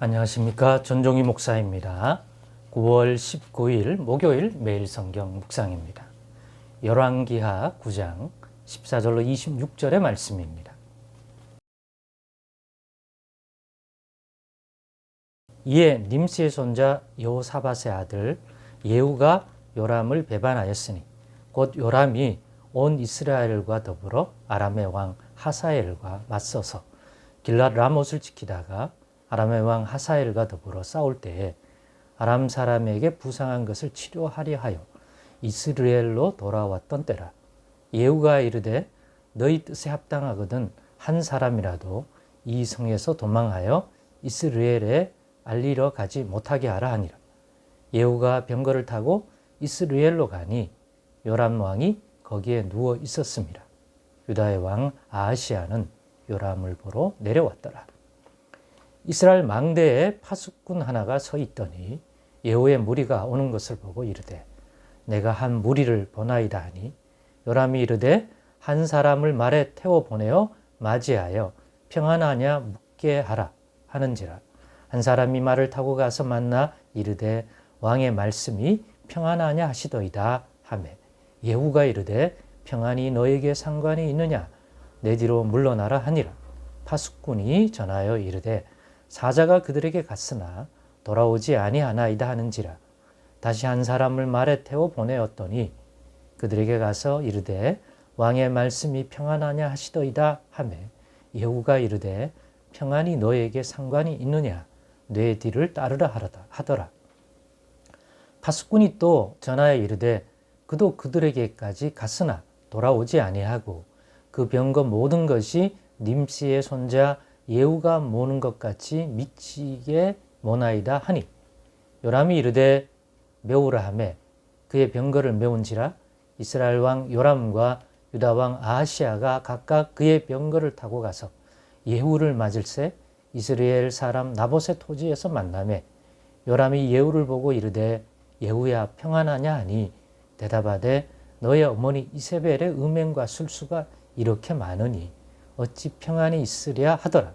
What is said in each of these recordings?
안녕하십니까. 전종희 목사입니다. 9월 19일 목요일 매일 성경 묵상입니다. 열왕기하 9장 14절로 26절의 말씀입니다. 이에 님스의 손자 여호사밧의 아들 예후가 요람을 배반하였으니 곧 요람이 온 이스라엘과 더불어 아람의 왕 하사엘과 맞서서 길랏 라못을 지키다가 아람의 왕 하사엘과 더불어 싸울 때에 아람 사람에게 부상한 것을 치료하려 하여 이스라엘로 돌아왔던 때라. 예후가 이르되 너희 뜻에 합당하거든 한 사람이라도 이 성에서 도망하여 이스라엘에 알리러 가지 못하게 하라 하니라. 예후가 병거를 타고 이스라엘로 가니 요람 왕이 거기에 누워 있었습니다. 유다의 왕 아하시아는 요람을 보러 내려왔더라. 이스라엘 망대에 파수꾼 하나가 서 있더니 예후의 무리가 오는 것을 보고 이르되 내가 한 무리를 보나이다 하니 요람이 이르되 한 사람을 말에 태워 보내어 맞이하여 평안하냐 묻게 하라 하는지라. 한 사람이 말을 타고 가서 만나 이르되 왕의 말씀이 평안하냐 하시더이다 하매 예후가 이르되 평안이 너에게 상관이 있느냐? 내 뒤로 물러나라 하니라. 파수꾼이 전하여 이르되 사자가 그들에게 갔으나 돌아오지 아니하나이다 하는지라 다시 한 사람을 말에 태워 보내었더니 그들에게 가서 이르되 왕의 말씀이 평안하냐 하시더이다 하매 예후가 이르되 평안이 너에게 상관이 있느냐? 내 뒤를 따르라 하더라. 파수꾼이 또 전하여 이르되 그도 그들에게까지 갔으나 돌아오지 아니하고 그 병거 모든 것이 님씨의 손자 예후가 모는 것 같이 미치게 모나이다 하니 요람이 이르되 메우라 하매 그의 병거를 메운지라 이스라엘 왕 요람과 유다 왕 아하시아가 각각 그의 병거를 타고 가서 예후를 맞을새 이스라엘 사람 나봇의 토지에서 만남에 요람이 예후를 보고 이르되 예후야 평안하냐 하니 대답하되 너의 어머니 이세벨의 음행과 술수가 이렇게 많으니 어찌 평안이 있으랴 하더라.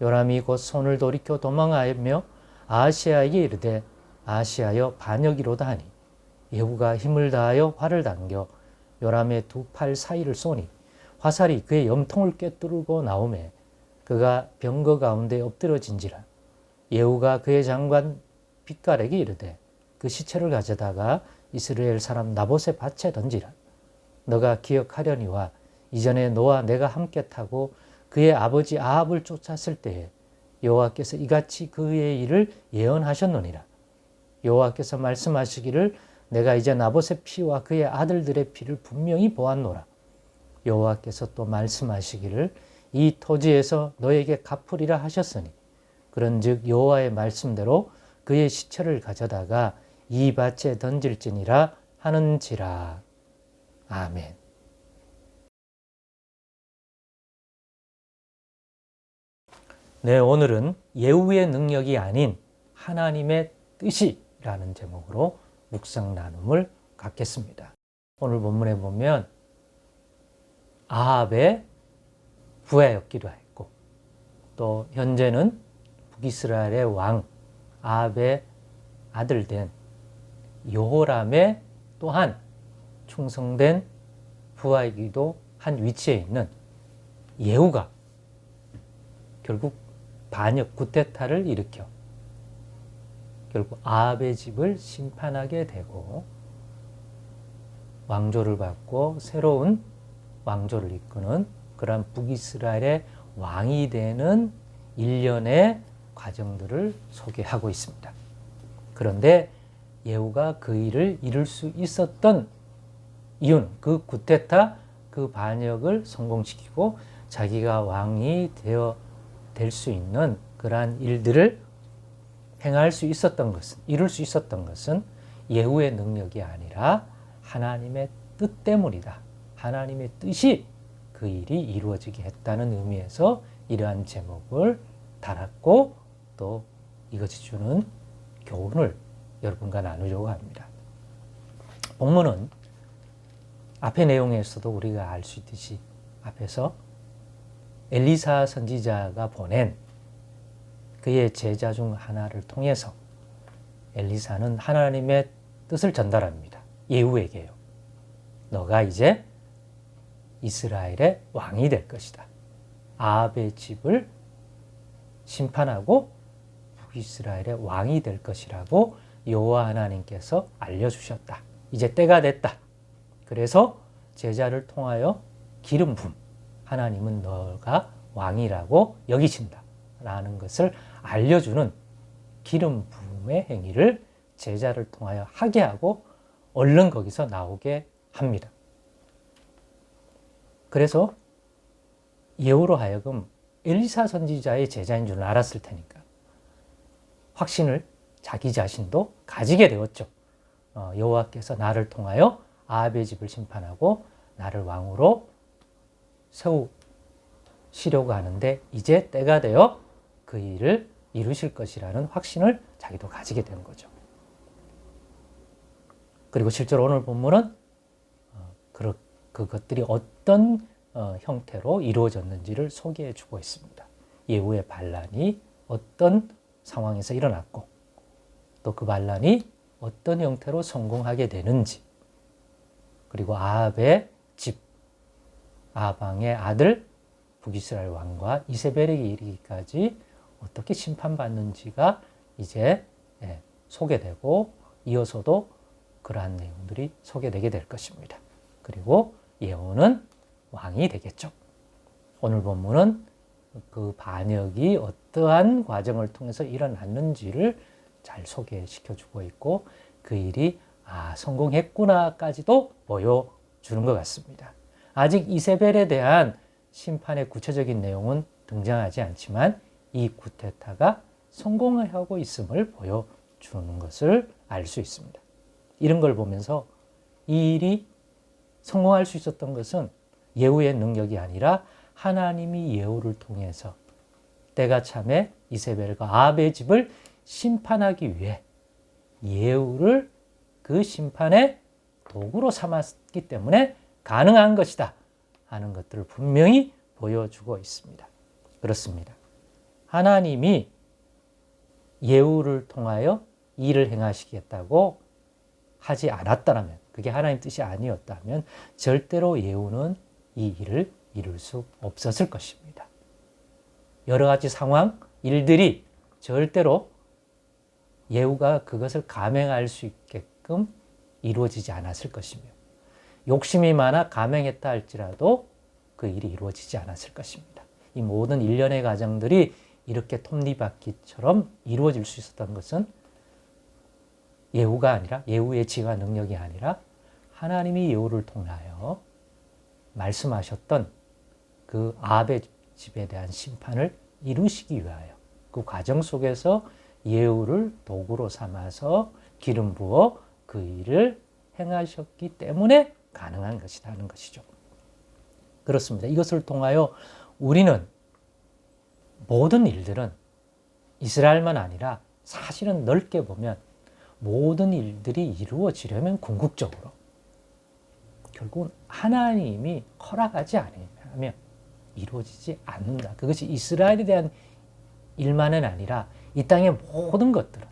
요람이 곧 손을 돌이켜 도망하며 아시아에게 이르되 아시아여 반역이로다 하니 예후가 힘을 다하여 활을 당겨 요람의 두 팔 사이를 쏘니 화살이 그의 염통을 꿰뚫고 나오매 그가 병거 가운데 엎드러진지라. 예후가 그의 장관 빛깔에게 이르되 그 시체를 가져다가 이스라엘 사람 나봇의 밭에 던지라. 너가 기억하려니와 이전에 너와 내가 함께 타고 그의 아버지 아합을 쫓았을 때에 여호와께서 이같이 그의 일을 예언하셨느니라. 여호와께서 말씀하시기를 내가 이제 나봇의 피와 그의 아들들의 피를 분명히 보았노라. 여호와께서 또 말씀하시기를 이 토지에서 너에게 갚으리라 하셨으니 그런즉 여호와의 말씀대로 그의 시체를 가져다가 이 밭에 던질지니라 하는지라. 아멘. 네, 오늘은 예후의 능력이 아닌 하나님의 뜻이라는 제목으로 묵상 나눔을 갖겠습니다. 오늘 본문에 보면 아합의 부하였기도 했고 또 현재는 북이스라엘의 왕 아합의 아들 된 여호람의 또한 충성된 부하이기도 한 위치에 있는 예후가 결국 반역 구테타를 일으켜 결국 아합의 집을 심판하게 되고 왕조를 받고 새로운 왕조를 이끄는 그러한 북이스라엘의 왕이 되는 일련의 과정들을 소개하고 있습니다. 그런데 예후가 그 일을 이룰 수 있었던 이유는 그 구테타 그 반역을 성공시키고 자기가 왕이 되어 될 수 있는 그러한 일들을 행할 수 있었던 것은 이룰 수 있었던 것은 예후의 능력이 아니라 하나님의 뜻 때문이다. 하나님의 뜻이 그 일이 이루어지게 했다는 의미에서 이러한 제목을 달았고 또 이것이 주는 교훈을 여러분과 나누려고 합니다. 본문은 앞의 내용에서도 우리가 알 수 있듯이 앞에서 엘리사 선지자가 보낸 그의 제자 중 하나를 통해서 엘리사는 하나님의 뜻을 전달합니다. 예후에게요. 너가 이제 이스라엘의 왕이 될 것이다. 아합의 집을 심판하고 북이스라엘의 왕이 될 것이라고 여호와 하나님께서 알려주셨다. 이제 때가 됐다. 그래서 제자를 통하여 기름 붐. 하나님은 너가 왕이라고 여기신다. 라는 것을 알려주는 기름 붐의 행위를 제자를 통하여 하게 하고 얼른 거기서 나오게 합니다. 그래서 예후로 하여금 엘리사 선지자의 제자인 줄 알았을 테니까 확신을 자기 자신도 가지게 되었죠. 어, 여호와께서 나를 통하여 아합의 집을 심판하고 나를 왕으로 세우시려고 하는데 이제 때가 되어 그 일을 이루실 것이라는 확신을 자기도 가지게 된 거죠. 그리고 실제로 오늘 본문은 어, 그것들이 어떤 어, 형태로 이루어졌는지를 소개해 주고 있습니다. 예후의 반란이 어떤 상황에서 일어났고 또 그 반란이 어떤 형태로 성공하게 되는지 그리고 아합의 집 아방의 아들 북이스라엘 왕과 이세벨에게 이르기까지 어떻게 심판받는지가 이제 예, 소개되고 이어서도 그러한 내용들이 소개되게 될 것입니다. 그리고 예후는 왕이 되겠죠. 오늘 본문은 그 반역이 어떠한 과정을 통해서 일어났는지를 잘 소개시켜 주고 있고 그 일이 아, 성공했구나까지도 보여주는 것 같습니다. 아직 이세벨에 대한 심판의 구체적인 내용은 등장하지 않지만 이 구테타가 성공하고 있음을 보여주는 것을 알 수 있습니다. 이런 걸 보면서 이 일이 성공할 수 있었던 것은 예후의 능력이 아니라 하나님이 예후를 통해서 때가 참에 이세벨과 아합의 집을 심판하기 위해 예후를 그 심판의 도구로 삼았기 때문에 가능한 것이다 하는 것들을 분명히 보여주고 있습니다. 그렇습니다. 하나님이 예후를 통하여 일을 행하시겠다고 하지 않았다면 그게 하나님 뜻이 아니었다면 절대로 예후는 이 일을 이룰 수 없었을 것입니다. 여러 가지 상황, 일들이 절대로 예후가 그것을 감행할 수 있게끔 이루어지지 않았을 것이며 욕심이 많아 감행했다 할지라도 그 일이 이루어지지 않았을 것입니다. 이 모든 일련의 과정들이 이렇게 톱니바퀴처럼 이루어질 수 있었던 것은 예후가 아니라 예후의 지가 능력이 아니라 하나님이 예후를 통하여 말씀하셨던 그 아합의 집에 대한 심판을 이루시기 위하여 그 과정 속에서 예후를 도구로 삼아서 기름 부어 그 일을 행하셨기 때문에 가능한 것이다 는 것이죠. 그렇습니다. 이것을 통하여 우리는 모든 일들은 이스라엘만 아니라 사실은 넓게 보면 모든 일들이 이루어지려면 궁극적으로 결국은 하나님이 허락하지 않으면 이루어지지 않는다. 그것이 이스라엘에 대한 일만은 아니라 이 땅의 모든 것들은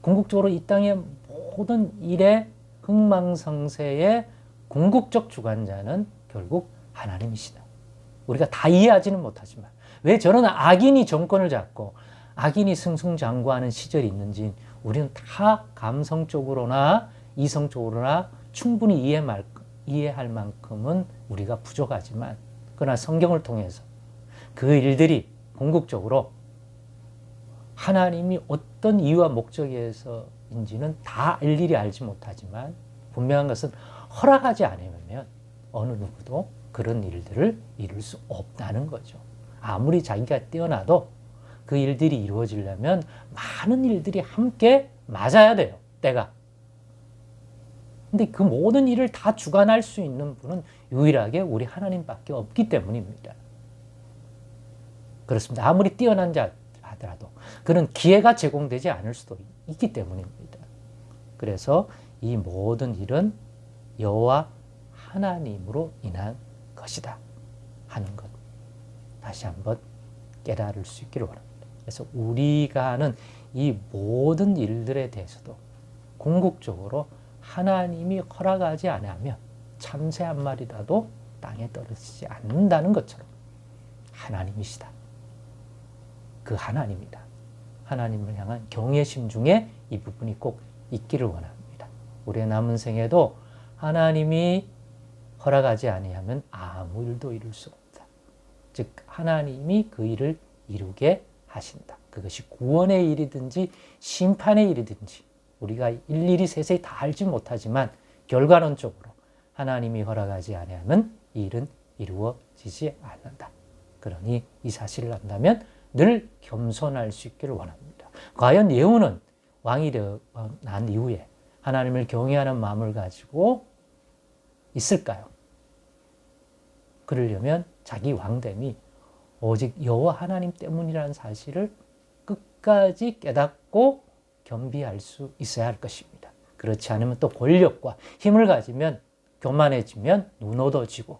궁극적으로 이 땅의 모든 일의 흥망성쇠의 궁극적 주관자는 결국 하나님이시다. 우리가 다 이해하지는 못하지만 왜 저런 악인이 정권을 잡고 악인이 승승장구하는 시절이 있는지 우리는 다 감성적으로나 이성적으로나 충분히 이해할, 이해할 만큼은 우리가 부족하지만 그러나 성경을 통해서 그 일들이 궁극적으로 하나님이 어떤 이유와 목적에서 인지는 다 일일이 알지 못하지만 분명한 것은 허락하지 않으면 어느 누구도 그런 일들을 이룰 수 없다는 거죠. 아무리 자기가 뛰어나도 그 일들이 이루어지려면 많은 일들이 함께 맞아야 돼요. 때가. 근데 그 모든 일을 다 주관할 수 있는 분은 유일하게 우리 하나님밖에 없기 때문입니다. 그렇습니다. 아무리 뛰어난 자 하더라도 그런 기회가 제공되지 않을 수도 있기 때문입니다. 그래서 이 모든 일은 여호와 하나님으로 인한 것이다 하는 것 다시 한번 깨달을 수 있기를 원합니다. 그래서 우리가 하는 이 모든 일들에 대해서도 궁극적으로 하나님이 허락하지 않으면 참새 한 마리라도 땅에 떨어지지 않는다는 것처럼 하나님이시다. 그 하나님이다. 하나님을 향한 경외심 중에 이 부분이 꼭 있기를 원합니다. 우리의 남은 생에도 하나님이 허락하지 아니하면 아무 일도 이룰 수 없다. 즉 하나님이 그 일을 이루게 하신다. 그것이 구원의 일이든지 심판의 일이든지 우리가 일일이 세세히 다 알지 못하지만 결과론적으로 하나님이 허락하지 아니하면 이 일은 이루어지지 않는다. 그러니 이 사실을 안다면 늘 겸손할 수 있기를 원합니다. 과연 예후는 왕이 난 이후에 하나님을 경외하는 마음을 가지고 있을까요? 그러려면 자기 왕됨이 오직 여호와 하나님 때문이라는 사실을 끝까지 깨닫고 겸비할 수 있어야 할 것입니다. 그렇지 않으면 또 권력과 힘을 가지면 교만해지면 눈어둬지고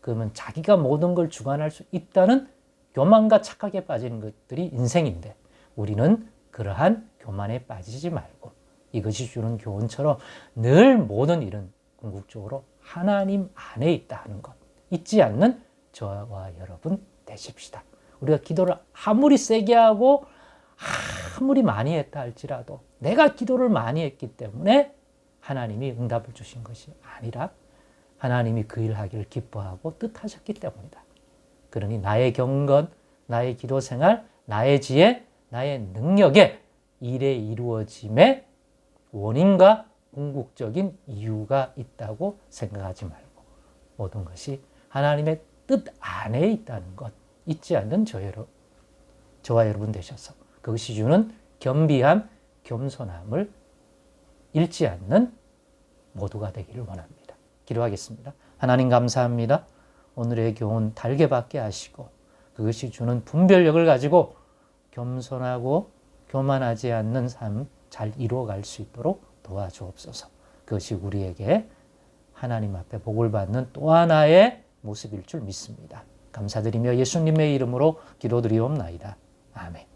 그러면 자기가 모든 걸 주관할 수 있다는 교만과 착각에 빠지는 것들이 인생인데 우리는 그러한 교만에 빠지지 말고 이것이 주는 교훈처럼 늘 모든 일은 궁극적으로 하나님 안에 있다 하는 것 잊지 않는 저와 여러분 되십시다. 우리가 기도를 아무리 세게 하고 아무리 많이 했다 할지라도 내가 기도를 많이 했기 때문에 하나님이 응답을 주신 것이 아니라 하나님이 그일 하기를 기뻐하고 뜻하셨기 때문이다. 그러니 나의 경건, 나의 기도 생활, 나의 지혜, 나의 능력에 일에 이루어짐의 원인과 궁극적인 이유가 있다고 생각하지 말고 모든 것이 하나님의 뜻 안에 있다는 것 잊지 않는 저 여러, 저와 여러분 되셔서 그것이 주는 겸비함, 겸손함을 잃지 않는 모두가 되기를 원합니다. 기도하겠습니다. 하나님 감사합니다. 오늘의 교훈 달게 받게 하시고 그것이 주는 분별력을 가지고 겸손하고 교만하지 않는 삶 잘 이루어갈 수 있도록 도와주옵소서. 그것이 우리에게 하나님 앞에 복을 받는 또 하나의 모습일 줄 믿습니다. 감사드리며 예수님의 이름으로 기도드리옵나이다. 아멘.